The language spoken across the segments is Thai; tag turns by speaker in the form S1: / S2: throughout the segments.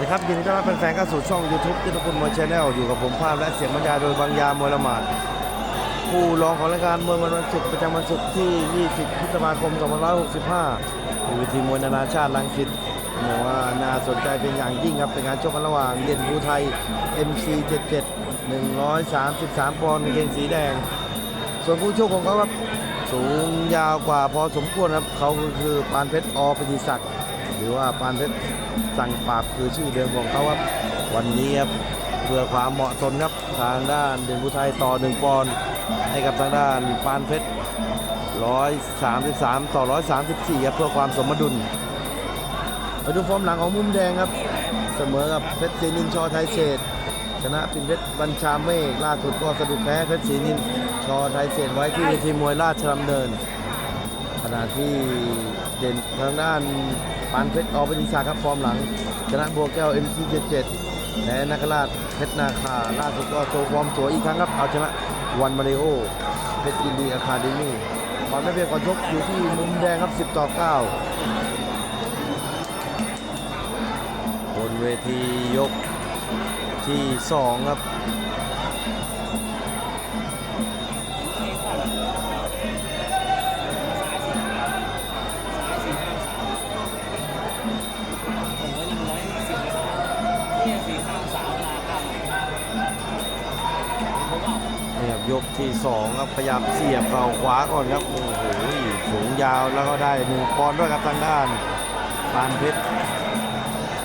S1: วัสดีครับยินดีต้อนรับแฟนๆเข้าสู่ช่อง YouTube ยุทธคุณมวยชาแนลอยู่กับผมภาพและเสียงบรรยายโดยบางยามวยละหมาดผู้รองของรายการมวยวันวันศุกร์ประจำวันศุกร์ที่ 20 พฤษภาคม 2565มีเวทีมวยนานาชาติลังสิตบอกว่าน่าสนใจเป็นอย่างยิ่งครับ เป็นการชกกันระหว่างเด่นภูไทย MC 77 133 ปอนด์เกงสีแดง ส่วนผู้ชกของเขาครับสูงยาวกว่าพอสมควรครับเขาคือปานเพชรอปฏิศักดิ์หรือว่าปานเพชร สั่งปราบคือชื่อเดิมของเขาครับ วันนี้ครับเพื่อความเหมาะสมครับทางด้านเด่นผู้ไทยต่อหนึ่งปอนด์ให้กับทางด้านปานเพชร133 ต่อ 134 ครับเพื่อความสมดุลมาดูฟอร์มหลังของมุมแดงครับเสมอกับเพชรศรีนินชอไทยเศษชนะปินเพชรบัญชาเมฆล่าสุดก็สะดุดแพ้เพชรศรีนินชอไทยเศษไว้ที่เวทีมวยราชดำเนิน ขณะที่เด่นทางด้านปานเพชรอปฏิศาครับฟอร์มหลังชนะบัวแก้ว MC77 แพ้นักราชเพชรนาคาล่าสุดก็โชว์ความสวยอีกครั้งครับเอาชนะวันมาริโอเพชรยินดีอะคาเดมี่ความได้เปรียบก่อนชกอยู่ที่มุมแดงครับ 10 ต่อ 9 บนเวทียกที่สองครับ
S2: ย
S1: กที่สองครับพยายามเสียบเข่าขวาก่อนครับโอ้โหสูงยาวแล้วก็ได้หนึ่งปอนด์ด้วยครับทางด้านปานเพชร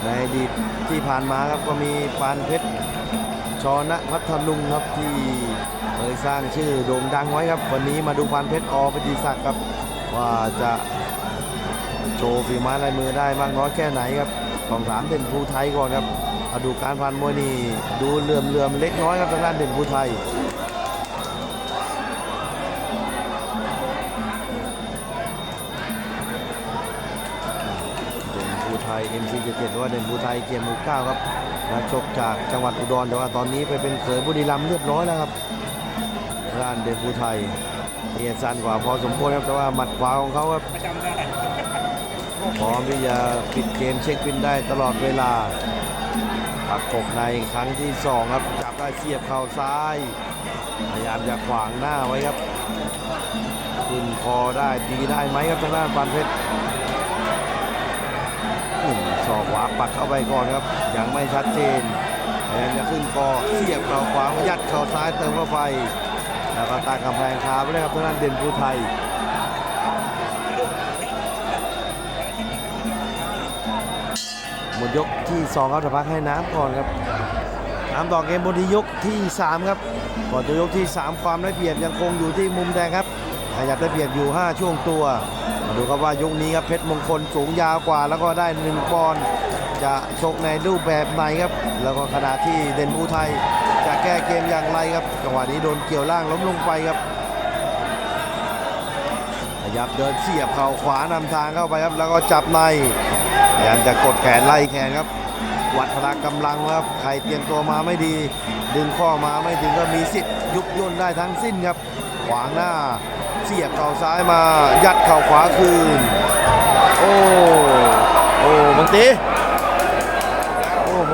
S1: ในอดีตที่ผ่านมาครับก็มีปานเพชรชอนะพัทลุงครับที่เคยสร้างชื่อโด่งดังไว้ครับ วันนี้มาดูปานเพชรอปฏิศักดิ์ครับว่าจะโชว์ฝีไม้ลายมือได้มากน้อยแค่ไหนครับต้องถามเด่นภูไทยก่อนครับเอาดูการผ่านมวยนี่ดูเหลื่อมเลื่อมๆเล็กน้อยครับทางด้านเด่นภูไทย ภูไทย MC77 หรือว่าเด่นภูไทยเกียรติหมู่เก้าครับนักชกจากจังหวัดอุดรแต่ว่าตอนนี้ไปเป็นเขยบุรีรัมย์เรียบร้อยแล้วครับด้านเด่นภูไทยเอียสันกว่าพอสมควรครับแต่ว่าหมัดขวาของเขาครับ
S2: ประจำได้
S1: พร้อมที่จะปิดเกมเช็คบินได้ตลอดเวลาปักกบในครั้งที่สองครับจับได้เสียบเข่าซ้ายพยายามจะขวางหน้าไว้ครับขึ้นคอได้ตีได้ไหมครับทางด้านปานเพชร ศอกขวาปักเข้าไปก่อนครับ ยังไม่ชัดเจนพยายามจะขึ้นคอเสียบเข่าขวายัดเข่าซ้ายเติมเข้าไป แล้วก็ตากำแพงคาไปเลยครับทางด้านเด่นภูไทยหมดยกที่2ครับจะพักให้น้ำก่อนครับน้ำต่อเกมบนที่ยกที่ 3 ครับก่อนจะยกที่ 3 ความได้เปรียบยังคงอยู่ที่มุมแดงครับขยับได้เปรียบอยู่ 5 ช่วงตัว มาดูครับว่ายกนี้ครับเพชรมงคลสูงยาวกว่า แล้วก็ได้1ปอนด์จะชกในรูปแบบไหนครับ แล้วก็ขณะที่เด่นภูไทยจะแก้เกมอย่างไรครับจังหวะนี้โดนเกี่ยวล่างล้มลงไปครับขยับเดินเสียบเข่าขวานำทางเข้าไปครับ แล้วก็จับในพยายามจะกดแขนไล่แขนครับ วัดพละกำลังครับใครเตรียมตัวมาไม่ดี ดึงข้อมาไม่ถึงก็มีสิทธิ์ยุบย่นได้ทั้งสิ้นครับ ขวางหน้า เสียบเข่าซ้ายมา ยัดเข่าขวาคืน โอ้ โอ้บังตีโอ้โห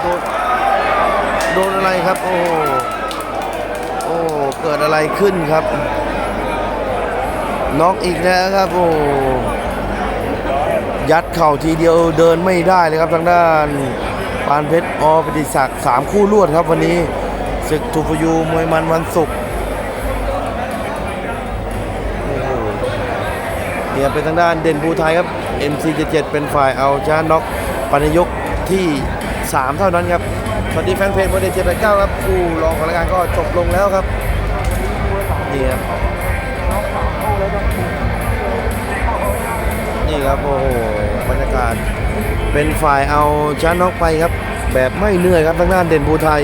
S1: โดนโดนอะไรครับ โอ้ โอ้ เกิดอะไรขึ้นครับ น็อกอีกแล้วครับ โอ้ ยัดเข่าทีเดียวเดินไม่ได้เลยครับทางด้านปานเพชรอปฏิศักดิ์สามคู่รวดครับวันนี้ศึกทูฟยูมวยมันวันศุกร์ เนี่ยเป็นทางด้านเด่นภูไทยครับ MC77 เป็นฝ่ายเอาชนะน็อกปัญยกที่ 3 เท่านั้นครับ สวัสดีแฟนเพจโมเดล789 ครับคู่รองของรายการก็จบลงแล้วครับ นี่ครับ นี่ครับ โอ้โหบรรยากาศเป็นฝ่ายเอาชนะน็อกไปครับ แบบไม่เหนื่อยครับทางด้านเด่นภูไทย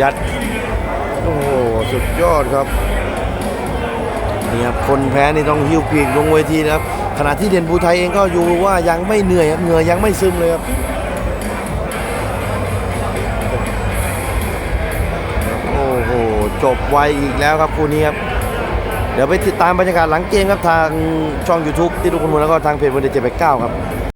S1: ยัด โอ้โห สุดยอดครับ นี่ครับคนแพ้นี่ต้องหิ้วปีกลงเวทีนะครับขณะที่เด่นภูไทยเองก็อยู่ว่ายังไม่เหนื่อยครับเหงื่อยังไม่ซึมเลยครับโอ้โหจบไวอีกแล้วครับคู่นี้ครับเดี๋ยวไปติดตามบรรยากาศหลังเกมครับทางช่อง YouTube ที่ทุกคนมูลแล้วก็ทางเพจวันเดย์เจ็ดแปดเก้าครับ